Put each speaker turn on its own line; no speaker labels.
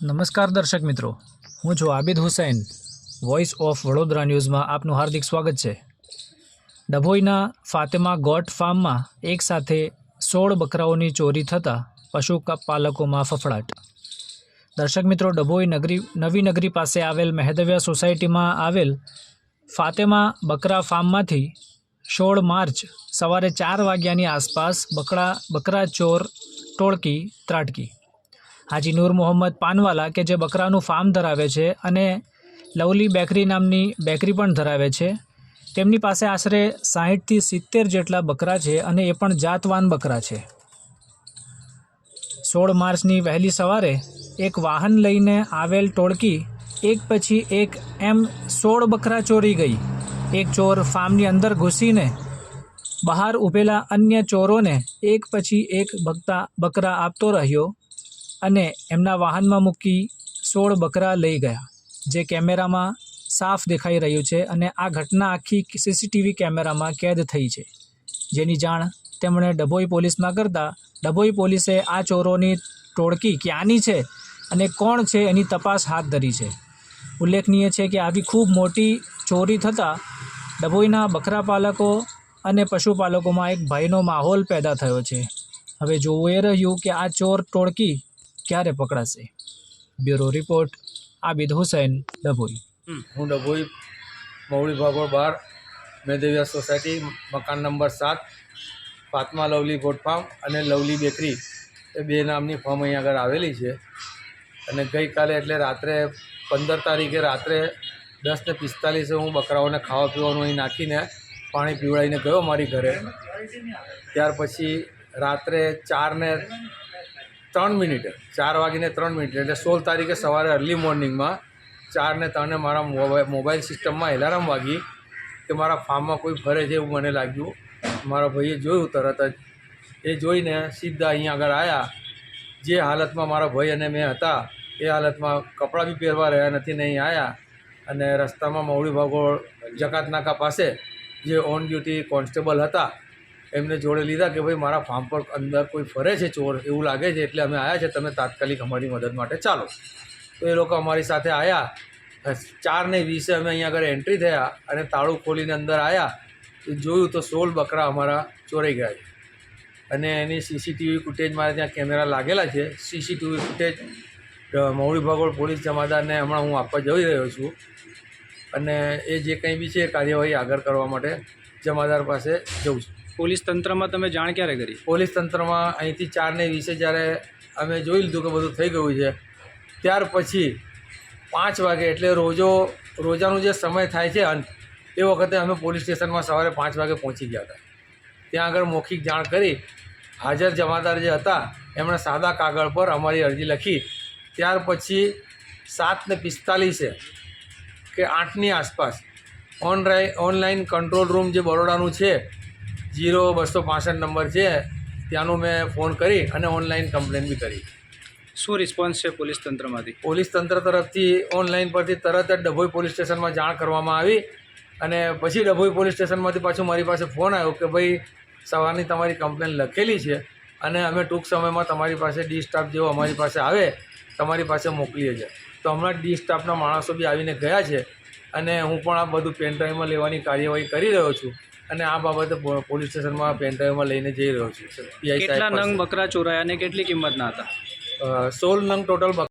નમસ્કાર દર્શક મિત્રો, હું છું આબિદ હુસૈન વોઇસ ઓફ વડોદરા ન્યૂઝમાં આપનું હાર્દિક સ્વાગત છે. ડભોઈના ફાતેમા ગોટ ફાર્મમાં એક સાથે સોળ બકરાઓની ચોરી થતાં પશુ પાલકોમાં ફફડાટ. દર્શક મિત્રો, ડભોઈ નગરી, નવી નગરી પાસે આવેલ મહેદવ્યા સોસાયટીમાં આવેલ ફાતેમા બકરા ફાર્મમાંથી સોળ માર્ચ સવારે ચાર વાગ્યાની આસપાસ બકરા બકરા ચોર ટોળકી ત્રાટકી. હાજી નૂર મોહમ્મદ પાનવાલા કે જે બકરાનું ફાર્મ ધરાવે છે અને લવલી બેકરી નામની બેકરી પણ ધરાવે છે. તેમની પાસે આશરે સાહીઠથી સિત્તેર જેટલા બકરા છે અને એ પણ જાતવાન બકરા છે. સોળ માર્ચની વહેલી સવારે એક વાહન લઈને આવેલ ટોળકી એક પછી એક એમ સોળ બકરા ચોરી ગઈ. એક ચોર ફાર્મની અંદર ઘૂસીને બહાર ઊભેલા અન્ય ચોરોને એક પછી એક ભક્તા બકરા આપતો રહ્યો. અને એમના વાહનમાં મૂકી સોળ બકરા લઈ ગયા, જે કેમેરામાં સાફ દેખાઈ રહ્યું છે અને આ ઘટના આખી સીસીટીવી કેમેરામાં કેદ થઈ છે. જેની જાણ તેમણે ડભોઈ પોલીસમાં કરતાં, ડભોઈ પોલીસે આ ચોરોની ટોળકી ક્યાંની છે અને કોણ છે એની તપાસ હાથ ધરી છે. ઉલ્લેખનીય છે કે આવી ખૂબ મોટી ચોરી થતાં ડભોઈના બકરા પાલકો અને પશુપાલકોમાં એક ભયનો માહોલ પેદા થયો છે. હવે જોવું એ રહ્યું કે આ ચોર ટોળકી ક્યારે પકડાશે? Bureau report, Abid Hussain, Dabhoi.
હું ડભોઈ મવડી ભાગોળ બાર મેદેવિયા સોસાયટી, મકાન નંબર સાત ફાતમા લવલી ગોટ ફાર્મ અને લવલી બેકરી. એ બે નામની ફાર્મ અહીં આગળ આવેલી છે. અને ગઈકાલે એટલે રાત્રે પંદર તારીખે રાત્રે દસ ને પિસ્તાલીસે હું બકરાઓને ખાવા પીવાનું અહીં નાખીને પાણી પીવડાવીને ગયો મારી ઘરે. ત્યાર પછી રાત્રે ચાર ને ત્રણ મિનિટે, ચાર વાગીને ત્રણ મિનિટે, એટલે સોળ તારીખે સવારે અર્લી મોર્નિંગમાં ચાર ને ત્રણે મારા મોબાઈલ સિસ્ટમમાં એલાર્મ વાગી કે મારા ફાર્મમાં કોઈ ફરે છે એવું મને લાગ્યું. મારા ભાઈએ જોયું તરત જ. એ જોઈને સીધા અહીં આગળ આવ્યા જે હાલતમાં મારા ભાઈ અને મેં હતા, એ હાલતમાં કપડાં બી પહેરવા રહ્યા નથી ને અહીં આવ્યા અને રસ્તામાં મવડી ભાગોળ જકાતનાકા પાસે જે ઓન ડ્યુટી કોન્સ્ટેબલ હતા એમને જોડે લીધા કે ભાઈ મારા ફાર્મ પર અંદર કોઈ ફરે છે ચોર, એવું લાગે છે એટલે અમે આવ્યા છે, તમે તાત્કાલિક અમારી મદદ માટે ચાલો. તો એ લોકો અમારી સાથે આવ્યા ચાર ને વીસે અમે અહીંયા આગળ એન્ટ્રી થયા અને તાળું ખોલીને અંદર આવ્યા તો જોયું તો સોળ બકરા અમારા ચોરાઈ ગયા છે. અને એની સીસીટીવી ફૂટેજ મારે ત્યાં કેમેરા લાગેલા છે. CCTV footage Mavdi Bhagol police જમાદારને હમણાં હું આપવા જઈ રહ્યો છું. અને એ જે કંઈ બી છે કાર્યવાહી આગળ કરવા માટે જમાદાર પાસે જઉં છું.
પોલીસ તંત્રમાં તમે જાણ ક્યારે કરી?
પોલીસ તંત્રમાં અહીંથી ચારને વીસે જ્યારે અમે જોઈ લીધું કે બધું થઈ ગયું છે ત્યાર પછી પાંચ વાગે એટલે રોજો રોજાનો જે સમય થાય છે અંત એ વખતે અમે પોલીસ સ્ટેશનમાં સવારે પાંચ વાગે પહોંચી ગયા હતા. ત્યાં આગળ મૌખિક જાણ કરી હાજર જમાદાર જે હતા એમણે સાદા કાગળ પર અમારી અરજી લખી ત્યાર પછી સાત ને પિસ્તાલીસે કે આઠની આસપાસ. ઓનલાઈન ઓનલાઈન કંટ્રોલ રૂમ જે બરોડાનું છે જીરો બસો પાસઠ નંબર છે ત્યાંનું મેં ફોન કરી અને ઓનલાઈન કમ્પ્લેન બી કરી.
શું રિસ્પોન્સ છે પોલીસ તંત્રમાંથી?
પોલીસ તંત્ર તરફથી ઓનલાઈન પરથી તરત જ ડભોઈ પોલીસ સ્ટેશનમાં જાણ કરવામાં આવી અને પછી ડભોઈ પોલીસ સ્ટેશનમાંથી પાછું મારી પાસે ફોન આવ્યો કે ભાઈ સવારની તમારી કમ્પ્લેન લખેલી છે અને અમે ટૂંક સમયમાં તમારી પાસે ડી સ્ટાફ જેવો અમારી પાસે આવે તમારી પાસે મોકલીએ છીએ. તો હમણાં ડી સ્ટાફના માણસો બી આવીને ગયા છે અને હું પણ આ બધું પેન ડ્રાઈવમાં લેવાની કાર્યવાહી કરી રહ્યો છું અને આ બાબતે પોલીસ સ્ટેશનમાં પેન ડ્રાઈવમાં લઈને જઈ રહ્યો છું.
કેટલા નંગ બકરા ચોરાયા અને કેટલી કિંમતના હતા?
સોળ નંગ ટોટલ